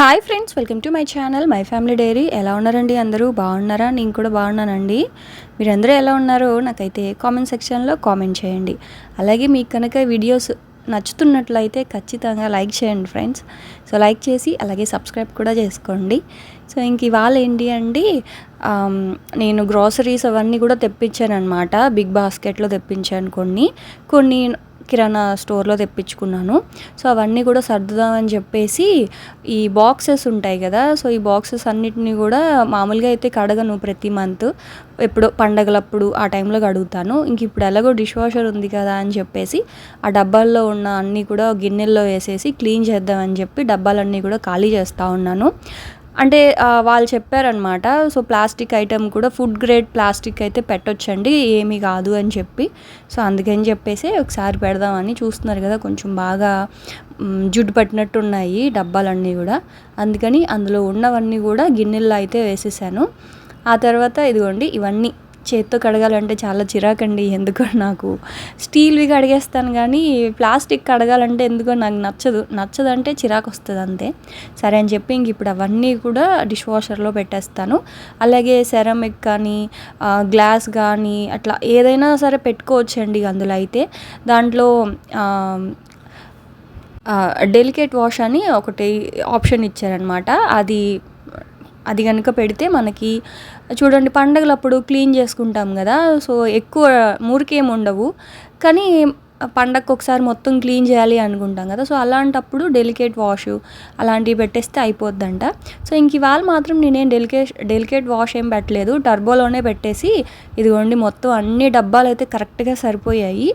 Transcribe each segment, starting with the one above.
Hi friends welcome to my channel my family diary ఎలా ఉన్నారండి అందరూ? బాగున్నారా? నేను కూడా బాగున్నానండి. మీరందరూ ఎలా ఉన్నారో నాకైతే కామెంట్ సెక్షన్లో కామెంట్ చేయండి. అలాగే మీకు కనుక వీడియోస్ నచ్చుతున్నట్లయితే ఖచ్చితంగా లైక్ చేయండి ఫ్రెండ్స్ సో లైక్ చేసి అలాగే సబ్స్క్రైబ్ కూడా చేసుకోండి. సో ఇంక ఇవాళ ఏంటి అండి? నేను గ్రాసరీస్ అవన్నీ కూడా తెప్పించాను అనమాట బిగ్ బాస్కెట్లో తెప్పించాను కొన్ని. కొన్ని కిరాణా స్టోర్లో తెప్పించుకున్నాను. సో అవన్నీ కూడా సర్దుదామని చెప్పేసి ఈ బాక్సెస్ ఉంటాయి కదా సో ఈ బాక్సెస్ అన్నిటిని కూడా మామూలుగా అయితే కడగను ప్రతి మంత్. ఎప్పుడో పండగలప్పుడు ఆ టైంలో కడుగుతాను. ఇంక ఇప్పుడు ఎలాగో డిష్ వాషర్ ఉంది కదా అని చెప్పేసి ఆ డబ్బాల్లో ఉన్న అన్నీ కూడా గిన్నెల్లో వేసేసి క్లీన్ చేద్దామని చెప్పి డబ్బాలన్నీ కూడా ఖాళీ చేస్తూ ఉన్నాను. అంటే వాళ్ళు చెప్పారనమాట సో ప్లాస్టిక్ ఐటెం కూడా ఫుడ్ గ్రేడ్ ప్లాస్టిక్ అయితే పెట్టొచ్చండి ఏమీ కాదు అని చెప్పి. సో అందుకని చెప్పేసి ఒకసారి పెడదామని చూస్తున్నారు కదా కొంచెం బాగా జుడ్డు పట్టినట్టున్నాయి ఉన్నాయి డబ్బాలన్నీ కూడా. అందుకని అందులో ఉన్నవన్నీ కూడా గిన్నెల్లో అయితే వేసేసాను. ఆ తర్వాత ఇదిగోండి ఇవన్నీ. చేత్తో కడగాలంటే చాలా చిరాకండి ఎందుకో నాకు. స్టీల్వి కడిగేస్తాను కానీ ప్లాస్టిక్ కడగాలంటే ఎందుకో నాకు నచ్చదు. నచ్చదంటే చిరాకు వస్తుంది అంతే. సరే అని చెప్పి ఇంక ఇప్పుడు అవన్నీ కూడా డిష్ వాషర్లో పెట్టేస్తాను. అలాగే సెరమిక్ కానీ గ్లాస్ కానీ అట్లా ఏదైనా సరే పెట్టుకోవచ్చండి అందులో అయితే. దాంట్లో డెలికేట్ వాష్ అని ఒకటి ఆప్షన్ ఇచ్చారనమాట అది అది కనుక పెడితే మనకి చూడండి పండగలప్పుడు క్లీన్ చేసుకుంటాం కదా సో ఎక్కువ మురికేం ఉండవు. కానీ పండగకు ఒకసారి మొత్తం క్లీన్ చేయాలి అనుకుంటాం కదా. సో అలాంటప్పుడు డెలికేట్ వాష్ అలాంటివి పెట్టేస్తే అయిపోద్దంట. సో ఇంక ఇవాళ మాత్రం నేనేం డెలికే డెలికేట్ వాష్ ఏం పెట్టలేదు. టర్బోలోనే పెట్టేసి ఇదిగోండి మొత్తం అన్ని డబ్బాలు అయితే కరెక్ట్గా సరిపోయాయి.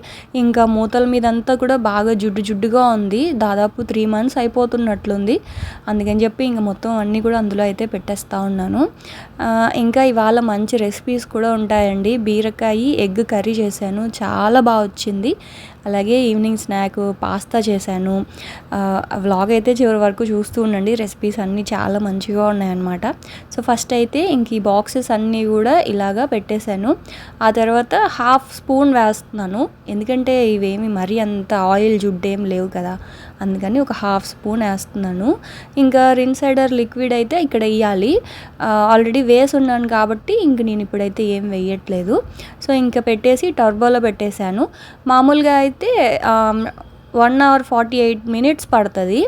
ఇంకా మూతల మీద అంతా కూడా బాగా జుడ్డు జుడ్డుగా ఉంది. దాదాపు త్రీ మంత్స్ అయిపోతున్నట్లుంది. అందుకని చెప్పి ఇంకా మొత్తం అన్నీ కూడా అందులో అయితే పెట్టేస్తూ ఉన్నాను. ఇంకా ఇవాళ మంచి రెసిపీస్ కూడా ఉంటాయండి. బీరకాయ ఎగ్ కర్రీ చేశాను. చాలా బాగా వచ్చింది. అలాగే ఈవినింగ్ స్నాక్ పాస్తా చేశాను. వ్లాగ్ అయితే చివరి వరకు చూస్తూ ఉండండి. రెసిపీస్ అన్నీ చాలా మంచిగా ఉన్నాయన్నమాట. సో ఫస్ట్ అయితే ఇంక ఈ బాక్సెస్ అన్నీ కూడా ఇలాగా పెట్టేశాను. ఆ తర్వాత హాఫ్ స్పూన్ వేస్తున్నాను. ఎందుకంటే ఇవేమి మరీ అంత ఆయిల్ జుడ్డేం లేవు కదా. అందుకని ఒక హాఫ్ స్పూన్ వేస్తున్నాను. ఇంకా రిన్సైడర్ లిక్విడ్ అయితే ఇక్కడ వేయాలి. ఆల్రెడీ వేసి ఉన్నాను కాబట్టి ఇంక నేను ఇప్పుడైతే ఏం వేయట్లేదు. సో ఇంకా పెట్టేసి టర్బోలో పెట్టేశాను. మామూలుగా అయితే one hour forty eight minutes పడుతుంది.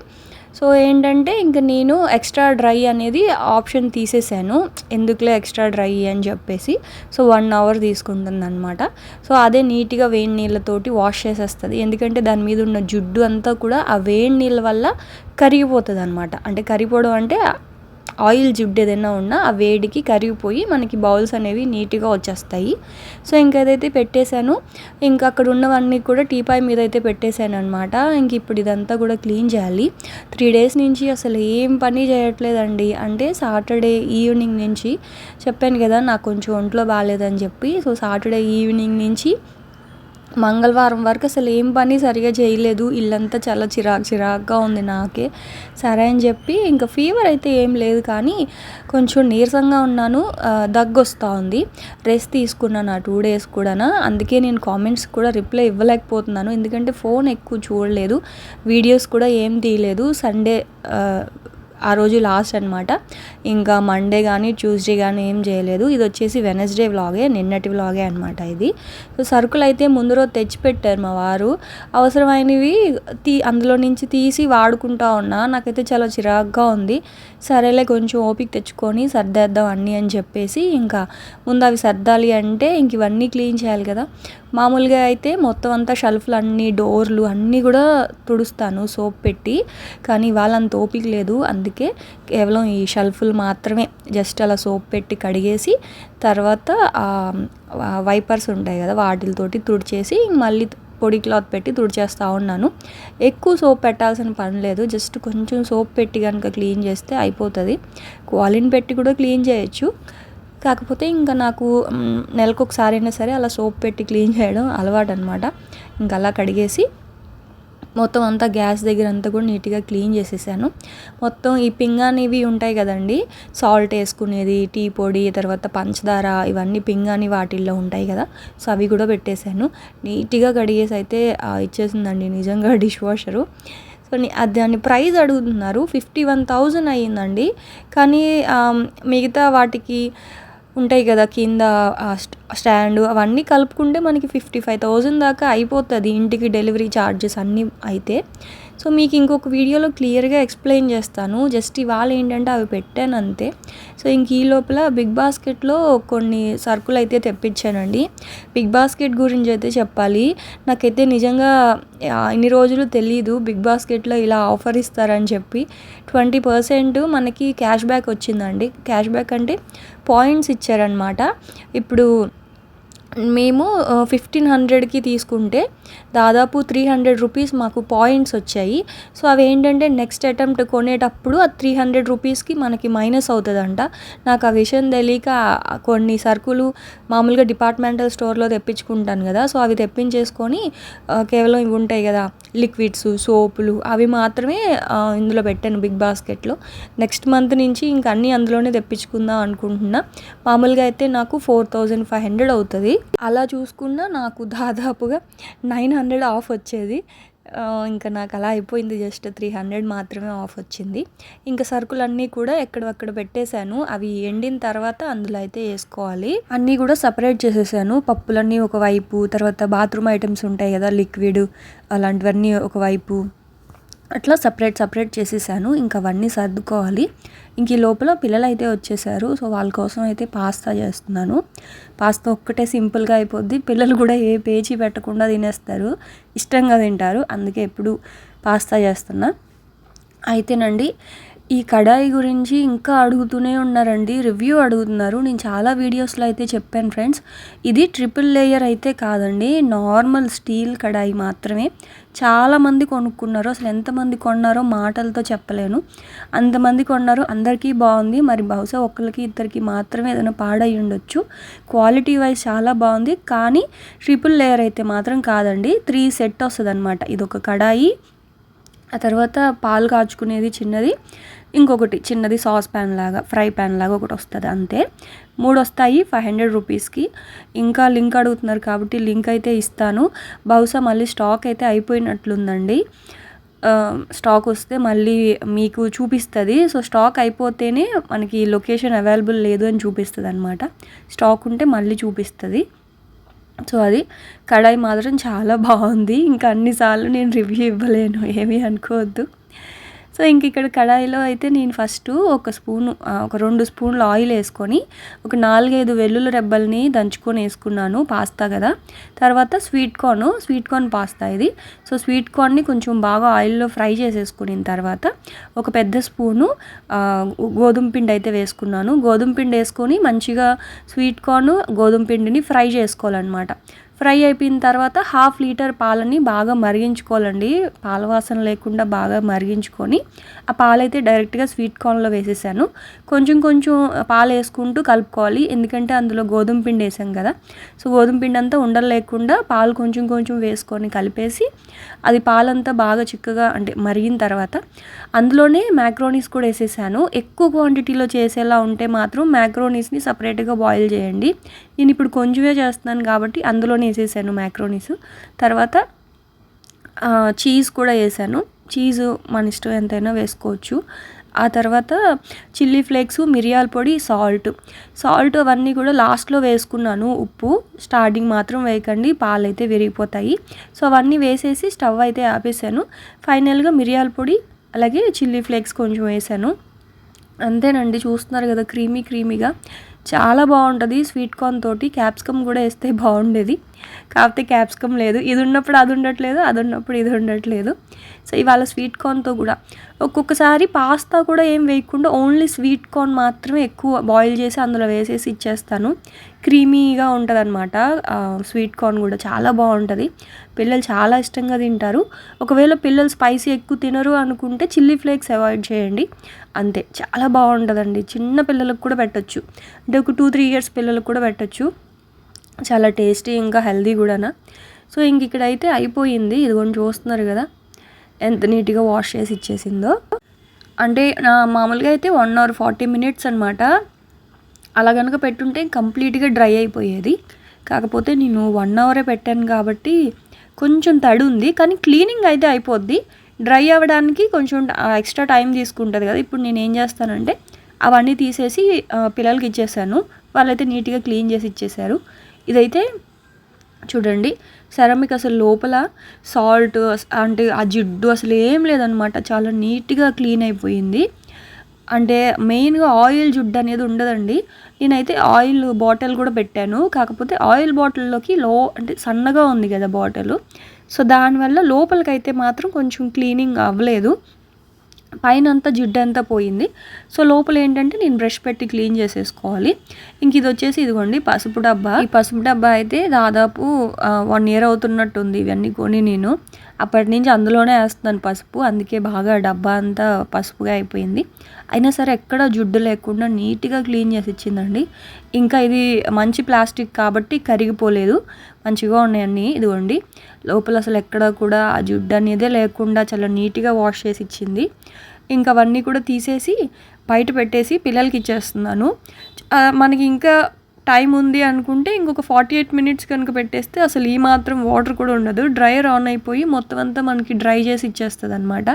సో ఏంటంటే ఇంక నేను ఎక్స్ట్రా డ్రై అనేది ఆప్షన్ తీసేసాను. ఎందుకులే ఎక్స్ట్రా డ్రై అని చెప్పేసి. సో వన్ అవర్ తీసుకుంటుంది అనమాట సో అదే నీట్గా వేడి నీళ్ళతోటి వాష్ చేసేస్తుంది. ఎందుకంటే దాని మీద ఉన్న జుడ్డు అంతా కూడా ఆ వేడి నీళ్ళ వల్ల కరిగిపోతుంది అనమాట అంటే కరిగిపోవడం అంటే ఆయిల్ జిడ్డు ఏదైనా ఉన్నా ఆ వేడికి కరిగిపోయి మనకి బౌల్స్ అనేవి నీట్గా వచ్చేస్తాయి. సో ఇంకా ఏదైతే పెట్టేశాను. ఇంకా అక్కడ ఉన్నవన్నీ కూడా టీపాయ్ మీద అయితే పెట్టేశాను అనమాట ఇంక ఇప్పుడు ఇదంతా కూడా క్లీన్ చేయాలి. త్రీ డేస్ నుంచి అసలు ఏం పని చేయట్లేదండి. అంటే సాటర్డే ఈవినింగ్ నుంచి చెప్పాను కదా నాకు కొంచెం ఒంట్లో బాగాలేదని చెప్పి. సో సాటర్డే ఈవినింగ్ నుంచి మంగళవారం వరకు అసలు ఏం పని సరిగా చేయలేదు. ఇల్లంతా చాలా చిరాకు చిరాకుగా ఉంది నాకే. సరే అని చెప్పి ఇంకా ఫీవర్ అయితే ఏం లేదు కానీ కొంచెం నీరసంగా ఉన్నాను. దగ్గు వస్తూ ఉంది. రెస్ట్ తీసుకున్నాను ఆ టూ డేస్ కూడా అందుకే నేను కామెంట్స్ కూడా రిప్లై ఇవ్వలేకపోతున్నాను. ఎందుకంటే ఫోన్ ఎక్కువ చూడలేదు. వీడియోస్ కూడా ఏం తీయలేదు. సండే ఆ రోజు లాస్ట్ అనమాట ఇంకా మండే కానీ ట్యూస్డే కానీ ఏం చేయలేదు. ఇది వచ్చేసి వెనస్డే వ్లాగే నిన్నటి వ్లాగే అనమాట ఇది. సో సరుకులు అయితే ముందు రోజు తెచ్చిపెట్టారు మా వారు. అవసరమైనవి తీ అందులో నుంచి తీసి వాడుకుంటా ఉన్నా. నాకైతే చాలా చిరాగ్గా ఉంది. సరేలే కొంచెం ఓపిక తెచ్చుకొని సర్దేద్దాం అన్నీ అని చెప్పేసి ఇంకా ముందు అవి సర్దాలి అంటే ఇంక ఇవన్నీ క్లీన్ చేయాలి కదా. మామూలుగా అయితే మొత్తం అంతా షెల్ఫ్లు అన్నీ డోర్లు అన్నీ కూడా తుడుస్తాను సోప్ పెట్టి. కానీ ఇవాళ ఓపిక లేదు. అందుకే కేవలం ఈ షెల్ఫ్లు మాత్రమే. జస్ట్ అలా సోప్ పెట్టి కడిగేసి తర్వాత వైపర్స్ ఉంటాయి కదా వాటితోటి తుడిచేసి మళ్ళీ పొడి క్లాత్ పెట్టి తుడిచేస్తూ ఉన్నాను. ఎక్కువ సోప్ పెట్టాల్సిన పని లేదు. జస్ట్ కొంచెం సోప్ పెట్టి కనుక క్లీన్ చేస్తే అయిపోతుంది. క్వాలిన్ పెట్టి కూడా క్లీన్ చేయొచ్చు. కాకపోతే ఇంకా నాకు నెలకు ఒకసారి అయినా సరే అలా సోప్ పెట్టి క్లీన్ చేయడం అలవాటు అనమాట ఇంకా అలా కడిగేసి మొత్తం అంతా గ్యాస్ దగ్గర అంతా కూడా నీట్గా క్లీన్ చేసేసాను. మొత్తం ఈ పింగానివి ఉంటాయి కదండి సాల్ట్ వేసుకునేది టీ పొడి తర్వాత పంచదార ఇవన్నీ పింగాని వాటిల్లో ఉంటాయి కదా సో అవి కూడా పెట్టేశాను. నీట్గా కడిగేసి అయితే ఇచ్చేసిందండి నిజంగా డిష్ వాషరు. సో అది దాని ప్రైస్ అడుగుతున్నారు ఫిఫ్టీ వన్ థౌజండ్ అయ్యిందండి. కానీ మిగతా వాటికి ఉంటాయి కదా కింద స్టాండ్ అవన్నీ కలుపుకుంటే మనకి ఫిఫ్టీ ఫైవ్ థౌజండ్ దాకా అయిపోతుంది ఇంటికి డెలివరీ ఛార్జెస్ అన్నీ అయితే. సో మీకు ఇంకొక వీడియోలో క్లియర్గా ఎక్స్ప్లెయిన్ చేస్తాను. జస్ట్ ఇవాళ ఏంటంటే అవి పెట్టాను అంతే. సో ఇంక ఈ లోపల బిగ్ బాస్కెట్లో కొన్ని సరుకులు అయితే తెప్పించానండి. బిగ్ బాస్కెట్ గురించి అయితే చెప్పాలి. నాకైతే నిజంగా ఇన్ని రోజులు తెలీదు బిగ్ బాస్కెట్లో ఇలా ఆఫర్ ఇస్తారని చెప్పి. ట్వంటీ పర్సెంట్ మనకి క్యాష్ బ్యాక్ వచ్చిందండి. క్యాష్ బ్యాక్ అంటే పాయింట్స్ ఇచ్చారనమాట ఇప్పుడు మేము ఫిఫ్టీన్ హండ్రెడ్కి తీసుకుంటే దాదాపు త్రీ హండ్రెడ్ రూపీస్ మాకు పాయింట్స్ వచ్చాయి. సో అవి ఏంటంటే నెక్స్ట్ అటెంప్ట్ కొనేటప్పుడు ఆ త్రీ హండ్రెడ్ రూపీస్కి మనకి మైనస్ అవుతుందంట. నాకు ఆ విషయం తెలియక కొన్ని సరుకులు మామూలుగా డిపార్ట్మెంటల్ స్టోర్లో తెప్పించుకుంటాను కదా సో అవి తెప్పించేసుకొని కేవలం ఇవి ఉంటాయి కదా లిక్విడ్స్ సోపులు అవి మాత్రమే ఇందులో పెట్టాను బిగ్ బాస్కెట్లో నెక్స్ట్ మంత్ నుంచి ఇంక అన్నీ అందులోనే తెప్పించుకుందాం అనుకుంటున్నా. మామూలుగా అయితే నాకు ఫోర్ థౌజండ్ ఫైవ్ హండ్రెడ్ అవుతుంది. అలా చూసుకున్నా నాకు దాదాపుగా నైన్ హండ్రెడ్ ఆఫ్ వచ్చేది. ఇంకా నాకు అలా అయిపోయింది జస్ట్ త్రీ హండ్రెడ్ మాత్రమే ఆఫ్ వచ్చింది. ఇంకా సరుకులన్నీ కూడా ఎక్కడక్కడ పెట్టేశాను. అవి ఎండిన తర్వాత అందులో అయితే వేసుకోవాలి. అన్నీ కూడా సపరేట్ చేసేసాను. పప్పులన్నీ ఒకవైపు తర్వాత బాత్రూమ్ ఐటమ్స్ ఉంటాయి కదా లిక్విడ్ అలాంటివన్నీ ఒకవైపు. అట్లా సపరేట్ సపరేట్ చేసేసాను. ఇంకా అవన్నీ సర్దుకోవాలి. ఇంక ఈ లోపల పిల్లలు అయితే వచ్చేసారు. సో వాళ్ళ కోసం అయితే పాస్తా చేస్తున్నాను. పాస్తా ఒక్కటే సింపుల్గా అయిపోద్ది. పిల్లలు కూడా ఏ పేచి పెట్టకుండా తినేస్తారు. ఇష్టంగా తింటారు. అందుకే ఎప్పుడు పాస్తా చేస్తున్నా. అయితేనండి ఈ కడాయి గురించి ఇంకా అడుగుతూనే ఉన్నారండి. రివ్యూ అడుగుతున్నారు. నేను చాలా వీడియోస్లో అయితే చెప్పాను ఫ్రెండ్స్. ఇది ట్రిపుల్ లేయర్ అయితే కాదండి. నార్మల్ స్టీల్ కడాయి మాత్రమే. చాలామంది కొనుక్కున్నారు అసలు ఎంతమంది కొన్నారో మాటలతో చెప్పలేను. అంతమంది కొన్నారు. అందరికీ బాగుంది. మరి బహుశా ఒకరికి ఇద్దరికి మాత్రమే ఏదైనా పాడై ఉండొచ్చు. క్వాలిటీ వైజ్ చాలా బాగుంది. కానీ ట్రిపుల్ లేయర్ అయితే మాత్రం కాదండి. త్రీ సెట్ వస్తుంది అనమాట ఇది ఒక కడాయి. ఆ తర్వాత పాలు కాచుకునేది చిన్నది. ఇంకొకటి చిన్నది సాస్ ప్యాన్ లాగా ఫ్రై ప్యాన్ లాగా ఒకటి వస్తుంది అంతే. మూడు వస్తాయి ఫైవ్ హండ్రెడ్ రూపీస్కి. ఇంకా లింక్ అడుగుతున్నారు కాబట్టి లింక్ అయితే ఇస్తాను. బహుశా మళ్ళీ స్టాక్ అయితే అయిపోయినట్లుందండి. స్టాక్ వస్తే మళ్ళీ మీకు చూపిస్తుంది. సో స్టాక్ అయిపోతేనే మనకి లొకేషన్ అవైలబుల్ లేదు అని చూపిస్తుంది అనమాట స్టాక్ ఉంటే మళ్ళీ చూపిస్తుంది. సో అది కడాయి మాత్రం చాలా బాగుంది. ఇంకా అన్నిసార్లు నేను రివ్యూ ఇవ్వలేను. ఏమీ అనుకోవద్దు. సో ఇంక ఇక్కడ కడాయిలో అయితే నేను ఫస్ట్ ఒక స్పూను ఒక రెండు స్పూన్లు ఆయిల్ వేసుకొని ఒక నాలుగైదు వెల్లుల్లి రెబ్బల్ని దంచుకొని వేసుకున్నాను పాస్తా కదా. తర్వాత sweet corn sweet corn pasta ఇది. సో స్వీట్ కార్న్ని కొంచెం బాగా ఆయిల్లో ఫ్రై చేసేసుకున్న తర్వాత ఒక పెద్ద స్పూను గోధుమ పిండి అయితే వేసుకున్నాను. గోధుమ పిండి వేసుకొని మంచిగా స్వీట్ కార్న్ గోధుమ పిండిని ఫ్రై చేసుకోవాలన్నమాట. ఫ్రై అయిపోయిన తర్వాత హాఫ్ లీటర్ పాలని బాగా మరిగించుకోవాలండి. పాల వాసన లేకుండా బాగా మరిగించుకొని ఆ పాలైతే డైరెక్ట్గా స్వీట్ కార్న్లో వేసేసాను. కొంచెం కొంచెం పాలు వేసుకుంటూ కలుపుకోవాలి. ఎందుకంటే అందులో గోధుమ పిండి వేసాం కదా. సో గోధుమ పిండి అంతా ఉండలు లేకుండా పాలు కొంచెం కొంచెం వేసుకొని కలిపేసి అది పాలంతా బాగా చిక్కగా అంటే మరిగిన తర్వాత అందులోనే మ్యాక్రోనీస్ కూడా వేసేసాను. ఎక్కువ క్వాంటిటీలో చేసేలా ఉంటే మాత్రం మ్యాక్రోనీస్ని సపరేట్గా బాయిల్ చేయండి. నేను ఇప్పుడు కొంచెమే చేస్తున్నాను కాబట్టి అందులోనే వేసేసాను మ్యాక్రోనీస్. తర్వాత చీజ్ కూడా వేసాను. చీజ్ మన ఇష్టం ఎంతైనా వేసుకోవచ్చు. ఆ తర్వాత చిల్లీ ఫ్లేక్స్ మిరియాల పొడి సాల్ట్. సాల్ట్ అవన్నీ కూడా లాస్ట్లో వేసుకున్నాను ఉప్పు. స్టార్టింగ్ మాత్రం వేయకండి పాలు అయితే విరిగిపోతాయి. సో అవన్నీ వేసేసి స్టవ్ అయితే ఆపేసాను. ఫైనల్గా మిరియాల పొడి అలాగే చిల్లీ ఫ్లేక్స్ కొంచెం వేసాను. అంతేనండి చూస్తున్నారు కదా క్రీమీ క్రీమీగా. చాలా బాగుంటుంది. స్వీట్ కార్న్ తోటి క్యాప్సికమ్ కూడా వేస్తే బాగుండేది. కాకపోతే క్యాప్సికమ్ లేదు. ఇది ఉన్నప్పుడు అది ఉండట్లేదు అది ఉన్నప్పుడు ఇది ఉండట్లేదు. సో ఇవాళ స్వీట్ కార్న్తో కూడా. ఒక్కొక్కసారి పాస్తా కూడా ఏం వేయకుండా ఓన్లీ స్వీట్ కార్న్ మాత్రమే ఎక్కువ బాయిల్ చేసి అందులో వేసేసి ఇచ్చేస్తాను. క్రీమీగా ఉంటుంది అనమాట స్వీట్ కార్న్ కూడా చాలా బాగుంటుంది. పిల్లలు చాలా ఇష్టంగా తింటారు. ఒకవేళ పిల్లలు స్పైసీ ఎక్కువ తినరు అనుకుంటే చిల్లీ ఫ్లేక్స్ అవాయిడ్ చేయండి. అంతే చాలా బాగుంటుందండి. చిన్న పిల్లలకు కూడా పెట్టచ్చు. అంటే ఒక టూ త్రీ ఇయర్స్ పిల్లలకు కూడా పెట్టచ్చు. చాలా టేస్టీ ఇంకా హెల్దీ కూడానా. సో ఇంక ఇక్కడైతే అయిపోయింది. ఇదిగోండి చూస్తున్నారు కదా ఎంత నీట్గా వాష్ చేసి ఇచ్చేసిందో. అంటే నా మామూలుగా అయితే వన్ అవర్ ఫార్టీ మినిట్స్ అనమాట అలా కనుక పెట్టుంటే కంప్లీట్గా డ్రై అయిపోయేది. కాకపోతే నేను వన్ అవరే పెట్టాను కాబట్టి కొంచెం తడి ఉంది కానీ క్లీనింగ్ అయితే అయిపోద్ది. డ్రై అవ్వడానికి కొంచెం ఎక్స్ట్రా టైం తీసుకుంటుంది కదా. ఇప్పుడు నేను ఏం చేస్తానంటే అవన్నీ తీసేసి పిల్లలకి ఇచ్చేసాను. వాళ్ళైతే నీట్గా క్లీన్ చేసి ఇచ్చేసారు. ఇదైతే చూడండి సెరమిక్ అసలు లోపల సాల్ట్ అంటే ఆ జిడ్డు అసలు ఏం లేదనమాట చాలా నీట్గా క్లీన్ అయిపోయింది. అంటే మెయిన్గా ఆయిల్ జుడ్డు అనేది ఉండదండి. నేనైతే ఆయిల్ బాటిల్ కూడా పెట్టాను. కాకపోతే ఆయిల్ బాటిల్లోకి లో అంటే సన్నగా ఉంది కదా బాటిల్. సో దానివల్ల లోపలికైతే మాత్రం కొంచెం క్లీనింగ్ అవ్వలేదు. పైన అంతా జిడ్డు అంతా పోయింది. సో లోపల ఏంటంటే నేను బ్రష్ పెట్టి క్లీన్ చేసేసుకోవాలి. ఇంక ఇది వచ్చేసి ఇదిగోండి పసుపు డబ్బా. ఈ పసుపు డబ్బా అయితే దాదాపు వన్ ఇయర్ అవుతున్నట్టుంది ఇవన్నీ కొని నేను. అప్పటి నుంచి అందులోనే వేస్తున్నాను పసుపు. అందుకే బాగా డబ్బా అంతా పసుపుగా అయిపోయింది. అయినా సరే ఎక్కడ జుడ్డు లేకుండా నీట్గా క్లీన్ చేసి ఇచ్చిందండి. ఇంకా ఇది మంచి ప్లాస్టిక్ కాబట్టి కరిగిపోలేదు. మంచిగా ఉన్నాయండి ఇదిగోండి. లోపల అసలు ఎక్కడ కూడా ఆ జిడ్డు అనేదే లేకుండా చాలా నీట్గా వాష్ చేసి ఇచ్చింది. ఇంకా అవన్నీ కూడా తీసేసి బయట పెట్టేసి పిల్లలకి ఇచ్చేస్తున్నాను. మనకి ఇంకా టైం ఉంది అనుకుంటే ఇంకొక ఫార్టీ ఎయిట్ మినిట్స్ కనుక పెట్టేస్తే అసలు ఈ మాత్రం వాటర్ కూడా ఉండదు. డ్రైయర్ ఆన్ అయిపోయి మొత్తం అంతా మనకి డ్రై చేసి ఇచ్చేస్తుంది అనమాట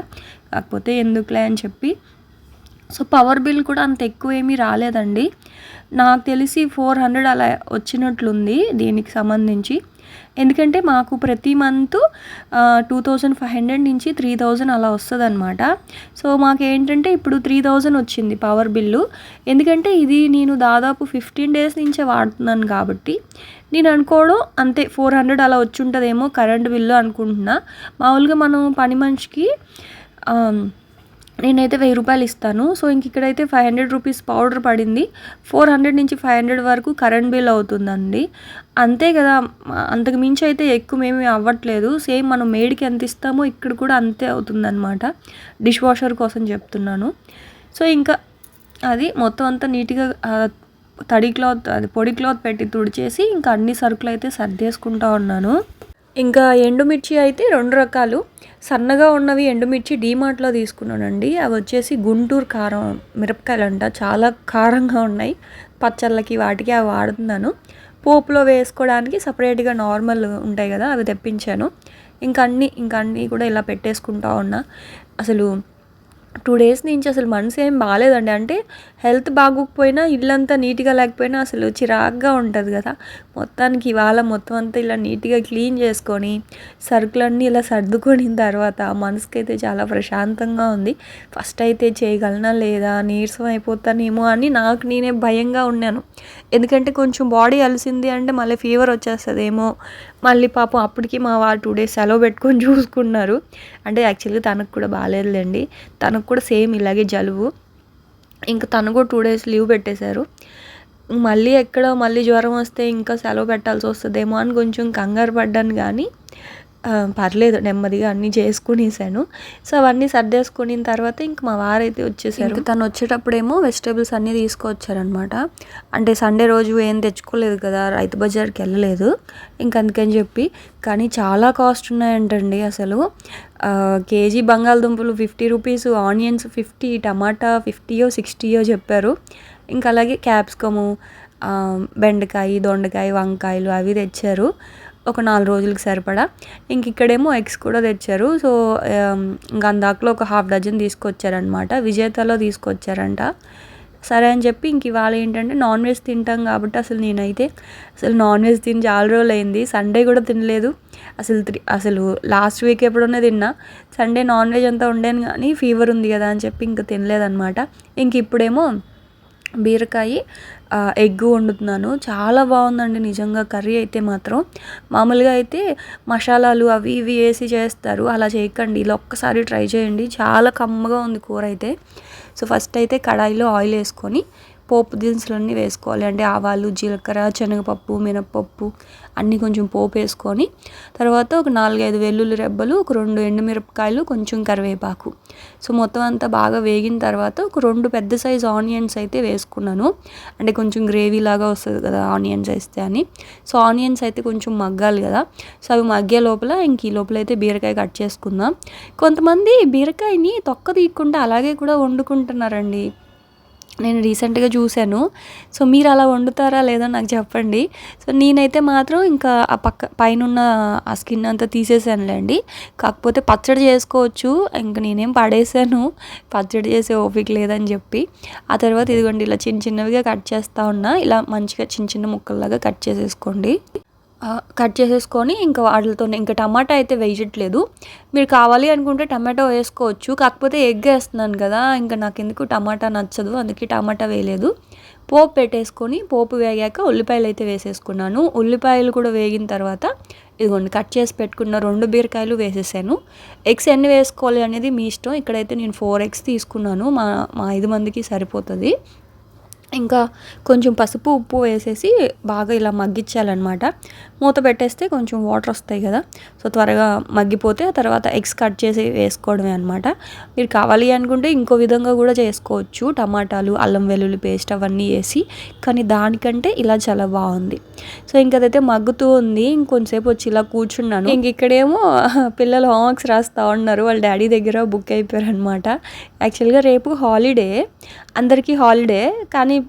కాకపోతే ఎందుకులే అని చెప్పి సో పవర్ బిల్ కూడా అంత ఎక్కువ ఏమీ రాలేదండి. నాకు తెలిసి ఫోర్ హండ్రెడ్ అలా వచ్చినట్లుంది దీనికి సంబంధించి. ఎందుకంటే మాకు ప్రతి month two thousand five hundred నుంచి త్రీ థౌజండ్ అలా వస్తుంది అనమాట సో మాకు ఏంటంటే ఇప్పుడు త్రీ థౌజండ్ వచ్చింది పవర్ బిల్లు. ఎందుకంటే ఇది నేను దాదాపు ఫిఫ్టీన్ డేస్ నుంచే వాడుతున్నాను కాబట్టి. నేను అనుకోవడం అంతే ఫోర్ హండ్రెడ్ అలా వచ్చి ఉంటుందేమో కరెంట్ బిల్లు అనుకుంటున్నా. మామూలుగా మనం పని మనిషికి నేనైతే వెయ్యి రూపాయలు ఇస్తాను. సో ఇంక ఇక్కడైతే ఫైవ్ హండ్రెడ్ రూపీస్ పౌడర్ పడింది. ఫోర్ హండ్రెడ్ నుంచి ఫైవ్ హండ్రెడ్ వరకు కరెంట్ బిల్ అవుతుందండి. అంతే కదా అంతకు మించి అయితే ఎక్కువ ఏమీ అవ్వట్లేదు. సేమ్ మనం మేడికి ఎంత ఇస్తామో ఇక్కడ కూడా అంతే అవుతుందన్నమాట. డిష్ వాషర్ కోసం చెప్తున్నాను. సో ఇంకా అది మొత్తం అంతా నీట్గా తడి క్లాత్ అది పొడి క్లాత్ పెట్టి తుడిచేసి ఇంకా అన్ని సరుకులు అయితే సర్దేసుకుంటా ఉన్నాను. ఇంకా ఎండుమిర్చి అయితే రెండు రకాలు. సన్నగా ఉన్నవి ఎండుమిర్చి డీమార్ట్లో తీసుకున్నానండి. అవి వచ్చేసి గుంటూరు కారం మిరపకాయలు అంట చాలా కారంగా ఉన్నాయి. పచ్చళ్ళకి వాటికి అవి వాడుతున్నాను. పోపులో వేసుకోవడానికి సపరేట్గా నార్మల్ ఉంటాయి కదా అవి తెప్పించాను. ఇంకా అన్నీ ఇంకా అన్నీ కూడా ఇలా పెట్టేసుకుంటా ఉన్నా. అసలు టూ డేస్ నుంచి అసలు మనసు ఏం బాగాలేదండి. అంటే హెల్త్ బాగోకపోయినా ఇల్లంతా నీట్గా లేకపోయినా అసలు చిరాగ్గా ఉంటుంది కదా. మొత్తానికి ఇవాళ మొత్తం అంతా ఇలా నీట్గా క్లీన్ చేసుకొని సరుకులన్నీ ఇలా సర్దుకొని తర్వాత మనసుకైతే చాలా ప్రశాంతంగా ఉంది. ఫస్ట్ అయితే చేయగలనా లేదా నీరసం అయిపోతానేమో అని నాకు నేనే భయంగా ఉన్నాను. ఎందుకంటే కొంచెం బాడీ అలసింది అంటే మళ్ళీ ఫీవర్ వచ్చేస్తుందేమో మళ్ళీ పాపం అప్పటికి మా వారు టూ డేస్ సెలవు పెట్టుకొని చూసుకున్నారు. అంటే యాక్చువల్గా తనకు కూడా బాగాలేదులేండి తనకు కూడా సేమ్ ఇలాగే జలుబు. ఇంకా తను కూడా టూ డేస్ లీవ్ పెట్టేశారు. మళ్ళీ ఎక్కడ మళ్ళీ జ్వరం వస్తే ఇంకా సెలవు పెట్టాల్సి వస్తుందేమో అని కొంచెం కంగారు పడ్డాను కానీ పర్లేదు నెమ్మదిగా అన్నీ చేసుకునేసాను. సో అవన్నీ సర్దేసుకున్న తర్వాత ఇంక మా వారైతే వచ్చేసారు. తను వచ్చేటప్పుడేమో వెజిటేబుల్స్ అన్నీ తీసుకొచ్చారనమాట అంటే సండే రోజు ఏం తెచ్చుకోలేదు కదా రైతు బజార్కి వెళ్ళలేదు. ఇంక అందుకని చెప్పి కానీ చాలా కాస్ట్ ఉన్నాయంటండి అసలు. కేజీ బంగాళదుంపలు ఫిఫ్టీ రూపీస్ ఆనియన్స్ ఫిఫ్టీ టమాటా ఫిఫ్టీయో సిక్స్టీయో చెప్పారు. ఇంకా అలాగే క్యాప్సికము బెండకాయ దొండకాయ వంకాయలు అవి తెచ్చారు. ఒక నాలుగు రోజులకి సరిపడా. ఇంక ఇక్కడేమో ఎగ్స్ కూడా తెచ్చారు. సో ఆమ్, ఇంక అందాకలో ఒక హాఫ్ డజన్ తీసుకొచ్చారనమాట విజేతలో తీసుకొచ్చారంట. సరే అని చెప్పి ఇంక ఇవాళ ఏంటంటే నాన్ వెజ్ తింటాం కాబట్టి అసలు నేనైతే అసలు నాన్ వెజ్ తిని చాలా రోజులు అయింది సండే కూడా తినలేదు. అసలు త్రీ అసలు లాస్ట్ వీక్ ఎప్పుడన్నా తిన్నా. సండే నాన్ వెజ్ అంతా ఉండేను కానీ ఫీవర్ ఉంది కదా అని చెప్పి ఇంకా తినలేదన్నమాట. ఇంక ఇప్పుడేమో బీరకాయ ఎగ్ వండుతున్నాను. చాలా బాగుందండి నిజంగా కర్రీ అయితే మాత్రం. మామూలుగా అయితే మసాలాలు అవి ఇవి వేసి చేస్తారు. అలా చేయకండి. ఇలా ఒక్కసారి ట్రై చేయండి. చాలా కమ్మగా ఉంది కూర అయితే. సో ఫస్ట్ అయితే కడాయిలో ఆయిల్ వేసుకొని పోపు దినుసులన్నీ వేసుకోవాలి. అంటే ఆవాలు జీలకర్ర శనగపప్పు మినపప్పు అన్నీ కొంచెం పోపు వేసుకొని తర్వాత ఒక నాలుగైదు వెల్లుల్లి రెబ్బలు ఒక రెండు ఎండుమిరపకాయలు కొంచెం కరివేపాకు. సో మొత్తం అంతా బాగా వేగిన తర్వాత ఒక రెండు పెద్ద సైజ్ ఆనియన్స్ అయితే వేసుకున్నాను. అంటే కొంచెం గ్రేవీ లాగా వస్తుంది కదా ఆనియన్స్ వేస్తే అని. సో ఆనియన్స్ అయితే కొంచెం మగ్గాలి కదా. సో అవి మగ్గే లోపల ఇంక ఈ లోపల అయితే బీరకాయ కట్ చేసుకుందాం. కొంతమంది బీరకాయని తొక్క తీయకుండా అలాగే కూడా వండుకుంటున్నారండి. నేను రీసెంట్గా చూశాను. సో మీరు అలా వండుతారా లేదో నాకు చెప్పండి. సో నేనైతే మాత్రం ఇంకా ఆ పక్క పైన ఉన్న ఆ స్కిన్ అంతా తీసేసానులేండి. కాకపోతే పచ్చడి చేసుకోవచ్చు. ఇంకా నేనేం పడేసాను. పచ్చడి చేసే ఓపిక లేదని చెప్పి. ఆ తర్వాత ఇదిగోండి ఇలా చిన్న చిన్నవిగా కట్ చేస్తూ ఉన్నా. ఇలా మంచిగా చిన్న చిన్న ముక్కల్లాగా కట్ చేసేసుకోండి. కట్ చేసేసుకొని ఇంకా వాటితో ఇంకా టమాటా అయితే వేయట్లేదు. మీరు కావాలి అనుకుంటే టమాటో వేసుకోవచ్చు. కాకపోతే ఎగ్ వేస్తున్నాను కదా ఇంకా నాకు ఎందుకు టమాటా నచ్చదు అందుకే టమాటా వేయలేదు. పోపు పెట్టేసుకొని పోపు వేగాక ఉల్లిపాయలు అయితే వేసేసుకున్నాను. ఉల్లిపాయలు కూడా వేగిన తర్వాత ఇదిగోండి కట్ చేసి పెట్టుకున్న రెండు బీరకాయలు వేసేసాను. ఎగ్స్ ఎన్ని వేసుకోవాలి అనేది మీ ఇష్టం. ఇక్కడైతే నేను ఫోర్ ఎగ్స్ తీసుకున్నాను. మా మా ఐదు మందికి సరిపోతుంది. ఇంకా కొంచెం పసుపు ఉప్పు వేసేసి బాగా ఇలా మగ్గించాలన్నమాట. మూత పెట్టేస్తే కొంచెం వాటర్ వస్తాయి కదా. సో త్వరగా మగ్గిపోతే ఆ తర్వాత ఎగ్స్ కట్ చేసి వేసుకోవడమే అనమాట మీరు కావాలి అనుకుంటే ఇంకో విధంగా కూడా చేసుకోవచ్చు. టమాటాలు అల్లం వెల్లుల్లి పేస్ట్ అవన్నీ వేసి కానీ దానికంటే ఇలా చాలా బాగుంది. సో ఇంకదైతే మగ్గుతూ ఉంది. ఇంకొంచెంసేపు వచ్చి ఇలా కూర్చున్నాను. ఇంక ఇక్కడేమో పిల్లలు హోంవర్క్స్ రాస్తూ ఉన్నారు. వాళ్ళ డాడీ దగ్గర బుక్ అయిపోయారు అనమాట యాక్చువల్గా రేపు హాలిడే అందరికీ హాలిడే కానీ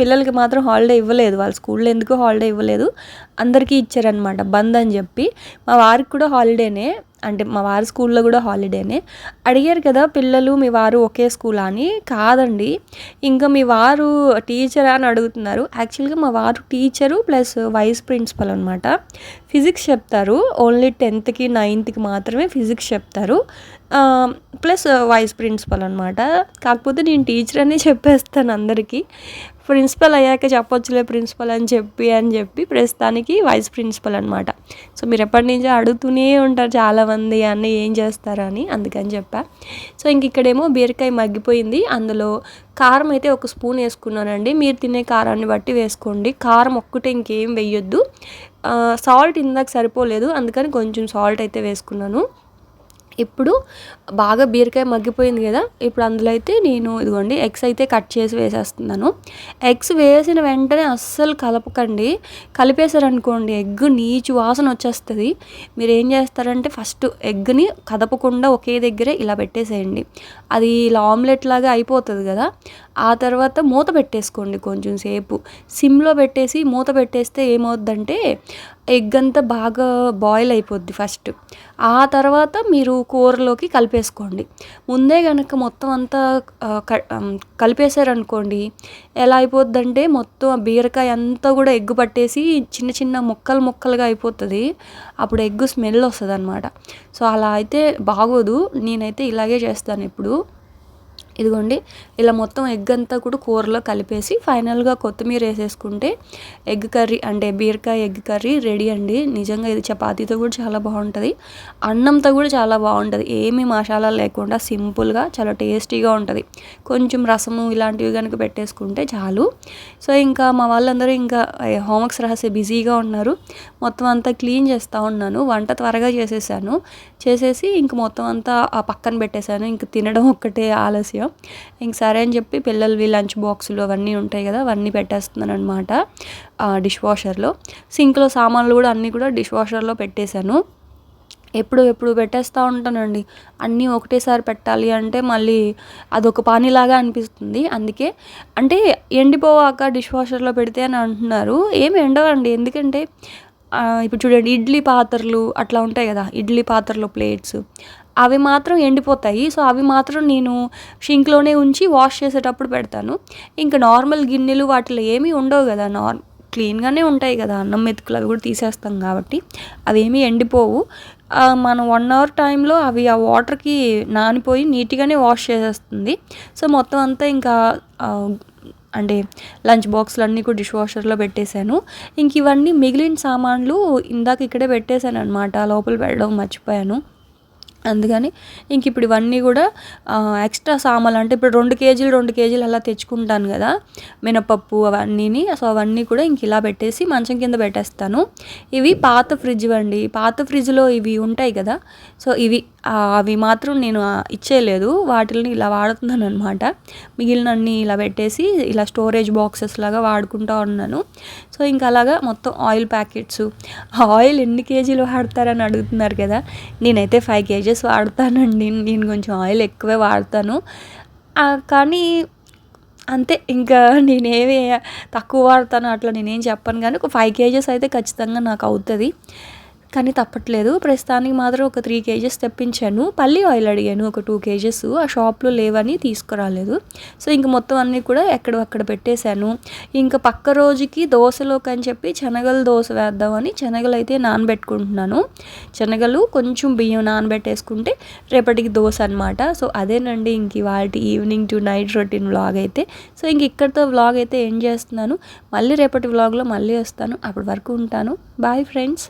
పిల్లలకి మాత్రం హాలిడే ఇవ్వలేదు. వాళ్ళ స్కూల్లో ఎందుకు హాలిడే ఇవ్వలేదు? అందరికీ ఇచ్చారనమాట బంద్ అని చెప్పి. మా వారికి కూడా హాలిడేనే అంటే మా వారి స్కూల్లో కూడా హాలిడేనే అడిగారు కదా పిల్లలు మీ వారు ఒకే స్కూల్ అని? కాదండి. ఇంకా మీ వారు టీచరా అని అడుగుతున్నారు. యాక్చువల్గా మా వారు టీచరు ప్లస్ వైస్ ప్రిన్సిపల్ అనమాట ఫిజిక్స్ చెప్తారు. ఓన్లీ టెన్త్కి నైన్త్కి మాత్రమే ఫిజిక్స్ చెప్తారు. ప్లస్ వైస్ ప్రిన్సిపల్ అనమాట కాకపోతే నేను టీచర్ అని చెప్పేస్తాను అందరికీ. ప్రిన్సిపల్ అయ్యాక చెప్పొచ్చులే ప్రిన్సిపల్ అని చెప్పి అని చెప్పి ప్రస్తుతానికి వైస్ ప్రిన్సిపల్ అనమాట సో మీరు ఎప్పటి నుంచో అడుగుతూనే ఉంటారు చాలామంది అన్నీ ఏం చేస్తారని అందుకని చెప్పా. సో ఇంక ఇక్కడేమో బీరకాయ మగ్గిపోయింది. అందులో కారం అయితే ఒక స్పూన్ వేసుకున్నానండి. మీరు తినే కారాన్ని బట్టి వేసుకోండి. కారం ఒక్కటే ఇంకేం వేయొద్దు. సాల్ట్ ఇందాక సరిపోలేదు. అందుకని కొంచెం సాల్ట్ అయితే వేసుకున్నాను. ఇప్పుడు బాగా బీరకాయ మగ్గిపోయింది కదా ఇప్పుడు అందులో అయితే నేను ఇదిగోండి ఎగ్స్ అయితే కట్ చేసి వేసేస్తున్నాను. ఎగ్స్ వేసిన వెంటనే అస్సలు కలపకండి. కలిపేశారనుకోండి ఎగ్ నీచు వాసన వచ్చేస్తుంది. మీరు ఏం చేస్తారంటే ఫస్ట్ ఎగ్ని కదపకుండా ఒకే దగ్గరే ఇలా పెట్టేసేయండి. అది ఇలా ఆమ్లెట్ లాగా అయిపోతుంది కదా ఆ తర్వాత మూత పెట్టేసుకోండి కొంచెం సేపు. సిమ్లో పెట్టేసి మూత పెట్టేస్తే ఏమవుద్దంటే ఎగ్ అంతా బాగా బాయిల్ అయిపోద్ది ఫస్ట్. ఆ తర్వాత మీరు కూరలోకి కలిపే కలిపేసుకోండి. ముందే కనుక మొత్తం అంతా క- కలిపేశారనుకోండి ఎలా అయిపోద్దంటే మొత్తం ఆ బీరకాయ అంతా కూడా ఎగ్గు పట్టేసి చిన్న చిన్న ముక్కలు ముక్కలుగా అయిపోతుంది. అప్పుడు ఎగ్గు స్మెల్ వస్తుంది అనమాట సో అలా అయితే బాగోదు. నేనైతే ఇలాగే చేస్తాను ఇప్పుడు. ఇదిగోండి ఇలా మొత్తం ఎగ్ అంతా కూడా కూరలో కలిపేసి ఫైనల్గా కొత్తిమీర వేసేసుకుంటే ఎగ్ కర్రీ అంటే బీరకాయ ఎగ్ కర్రీ రెడీ అండి. నిజంగా ఇది చపాతీతో కూడా చాలా బాగుంటుంది. అన్నంతో కూడా చాలా బాగుంటుంది. ఏమీ మసాలా లేకుండా సింపుల్గా చాలా టేస్టీగా ఉంటుంది. కొంచెం రసము ఇలాంటివి కనుక పెట్టేసుకుంటే చాలు. సో ఇంకా మా వాళ్ళందరూ ఇంకా హోంవర్క్స్ రాసే బిజీగా ఉన్నారు. మొత్తం అంతా క్లీన్ చేస్తూ ఉన్నాను. వంట త్వరగా చేసేసాను. చేసేసి ఇంక మొత్తం అంతా ఆ పక్కన పెట్టేశాను. ఇంక తినడం ఒక్కటే ఆలస్యం. ఇంక సరే అని చెప్పి పిల్లలవి లంచ్ బాక్సులు అవన్నీ ఉంటాయి కదా అవన్నీ పెట్టేస్తున్నాను అనమాట డిష్ వాషర్లో సింక్లో సామాన్లు కూడా అన్నీ కూడా డిష్ వాషర్లో పెట్టేశాను. ఎప్పుడు ఎప్పుడు పెట్టేస్తూ ఉంటానండి. అన్నీ ఒకటేసారి పెట్టాలి అంటే మళ్ళీ అదొక పానీలాగా అనిపిస్తుంది. అందుకే అంటే ఎండిపోవాక డిష్ వాషర్లో పెడితే అని అంటున్నారు. ఏమి ఎండవండి. ఎందుకంటే ఇప్పుడు చూడండి ఇడ్లీ పాత్రలు అట్లా ఉంటాయి కదా ఇడ్లీ పాత్రలో ప్లేట్స్ అవి మాత్రం ఎండిపోతాయి. సో అవి మాత్రం నేను షింక్లోనే ఉంచి వాష్ చేసేటప్పుడు పెడతాను. ఇంకా నార్మల్ గిన్నెలు వాటిలో ఏమీ ఉండవు కదా. నార్ క్లీన్గానే ఉంటాయి కదా. అన్నం మెతుకులు అవి కూడా తీసేస్తాం కాబట్టి అవి ఏమీ ఎండిపోవు మనం వన్ అవర్ టైంలో అవి ఆ వాటర్కి నానిపోయి నీట్గానే వాష్ చేసేస్తుంది. సో మొత్తం అంతా ఇంకా అంటే లంచ్ బాక్స్లు అన్నీ కూడా డిష్ వాషర్లో పెట్టేశాను. ఇంక ఇవన్నీ మిగిలిన సామాన్లు ఇందాక ఇక్కడే పెట్టేశాను అనమాట లోపల పెట్టడం మర్చిపోయాను. అందుకని ఇంక ఇప్పుడు ఇవన్నీ కూడా ఎక్స్ట్రా సామాన్లు అంటే ఇప్పుడు రెండు కేజీలు రెండు కేజీలు అలా తెచ్చుకుంటాను కదా మినపప్పు అవన్నీని. సో అవన్నీ కూడా ఇంక ఇలా పెట్టేసి మంచం కింద పెట్టేస్తాను. ఇవి పాత ఫ్రిడ్జ్ అండి. పాత ఫ్రిడ్జ్లో ఇవి ఉంటాయి కదా సో ఇవి అవి మాత్రం నేను ఇచ్చేయలేదు. వాటిని ఇలా వాడుతున్నాను అనమాట మిగిలినన్ని ఇలా పెట్టేసి ఇలా స్టోరేజ్ బాక్సెస్ లాగా వాడుకుంటూ ఉన్నాను. సో ఇంకా అలాగా మొత్తం ఆయిల్ ప్యాకెట్స్. ఆయిల్ ఎన్ని కేజీలు వాడతారని అడుగుతున్నారు కదా నేనైతే ఫైవ్ కేజెస్ వాడతానండి. నేను కొంచెం ఆయిల్ ఎక్కువే వాడతాను. కానీ అంతే ఇంకా నేనేమి తక్కువ వాడతాను అట్లా నేనేం చెప్పను. కానీ ఒక ఫైవ్ కేజెస్ అయితే ఖచ్చితంగా నాకు అవుతుంది. కానీ తప్పట్లేదు. ప్రస్తుతానికి మాత్రం ఒక త్రీ కేజెస్ తెప్పించాను. పల్లి ఆయిల్ అడిగాను ఒక టూ కేజెస్. ఆ షాప్లో లేవని తీసుకురాలేదు. సో ఇంక మొత్తం అన్నీ కూడా ఎక్కడక్కడ పెట్టేశాను. ఇంకా పక్క రోజుకి దోశలోకి అని చెప్పి శనగలు దోశ వేద్దామని శనగలు అయితే నానబెట్టుకుంటున్నాను. శనగలు కొంచెం బియ్యం నానబెట్టేసుకుంటే రేపటికి దోశ అనమాట సో అదేనండి ఇంక వాటి evening to night routine vlog అయితే. సో ఇంక ఇక్కడితో వ్లాగ్ అయితే ఏం చేస్తున్నాను? మళ్ళీ రేపటి వ్లాగ్లో మళ్ళీ వస్తాను. అప్పటి వరకు ఉంటాను. Bye friends